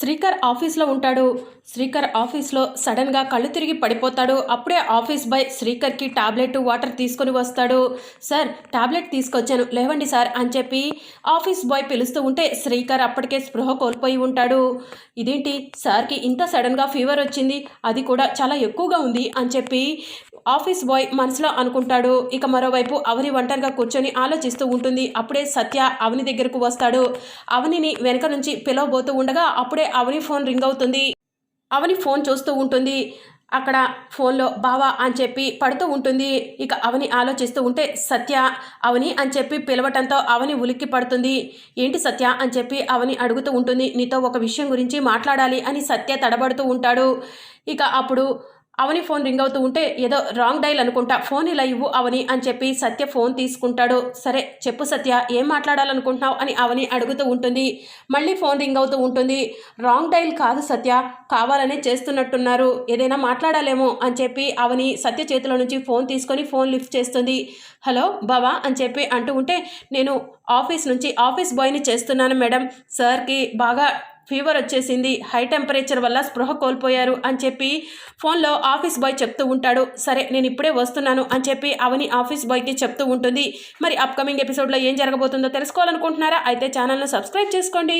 శ్రీకర్ ఆఫీస్లో ఉంటాడు. శ్రీకర్ ఆఫీస్లో సడన్గా కళ్ళు తిరిగి పడిపోతాడు. అప్పుడే ఆఫీస్ బాయ్ శ్రీకర్కి టాబ్లెట్ వాటర్ తీసుకొని వస్తాడు. సార్ టాబ్లెట్ తీసుకొచ్చాను. లేవండి సార్ అని చెప్పి ఆఫీస్ బాయ్ పిలుస్తూ ఉంటే శ్రీకర్ అప్పటికే స్పృహ కోల్పోయి ఉంటాడు. ఇదేంటి? సార్కి ఇంత సడన్గా ఫీవర్ వచ్చింది. అది కూడా చాలా ఎక్కువగా ఉంది అని చెప్పి ఆఫీస్ బాయ్ మనసులో అనుకుంటాడు. ఇక మరోవైపు అవని ఒంటరిగా కూర్చొని ఆలోచిస్తూ ఉంటుంది. అప్పుడే సత్య అవని దగ్గరకు వస్తాడు. అవనిని వెనక నుంచి పిలవబోతూ ఉండగా అప్పుడే అవని ఫోన్ రింగ్ అవుతుంది. అవని ఫోన్ చూస్తూ ఉంటుంది. అక్కడ ఫోన్లో బావా అని చెప్పి పడుతూ ఉంటుంది. ఇక అవని ఆలోచిస్తూ ఉంటే సత్య అవని అని చెప్పి పిలవటంతో అవని ఉలిక్కి పడుతుంది. ఏంటి సత్య అని చెప్పి అవని అడుగుతూ ఉంటుంది. నీతో ఒక విషయం గురించి మాట్లాడాలి అని సత్య తడబడుతూ ఉంటాడు. ఇక అప్పుడు అవని ఫోన్ రింగ్ అవుతూ ఉంటే ఏదో రాంగ్ డైల్ అనుకుంటా. ఫోన్ ఇలా ఇవ్వు అవని అని చెప్పి సత్య ఫోన్ తీసుకుంటాడు. సరే చెప్పు సత్య ఏం మాట్లాడాలనుకుంటున్నావు అని అవని అడుగుతూ ఉంటుంది. మళ్ళీ ఫోన్ రింగ్ అవుతూ ఉంటుంది. రాంగ్ డైల్ కాదు సత్య కావాలనే చేస్తున్నట్టున్నారు. ఏదైనా మాట్లాడాలేమో అని చెప్పి అవని సత్య చేతిలో నుంచి ఫోన్ తీసుకొని ఫోన్ లిఫ్ట్ చేస్తుంది. హలో బావా అని చెప్పి అంటూ ఉంటే నేను ఆఫీస్ నుంచి ఆఫీస్ బాయ్ని చేస్తున్నాను మేడం. సార్కి బాగా ఫీవర్ వచ్చేసింది. హై టెంపరేచర్ వల్ల స్పృహ కోల్పోయారు అని చెప్పి ఫోన్లో ఆఫీస్ బాయ్ చెప్తూ ఉంటాడు. సరే నేను ఇప్పుడే వస్తున్నాను అని చెప్పి అవని ఆఫీస్ బాయ్కి చెప్తూ ఉంటుంది. మరి అప్కమింగ్ ఎపిసోడ్లో ఏం జరగబోతుందో తెలుసుకోవాలనుకుంటున్నారా? అయితే ఛానల్ను సబ్స్క్రైబ్ చేసుకోండి.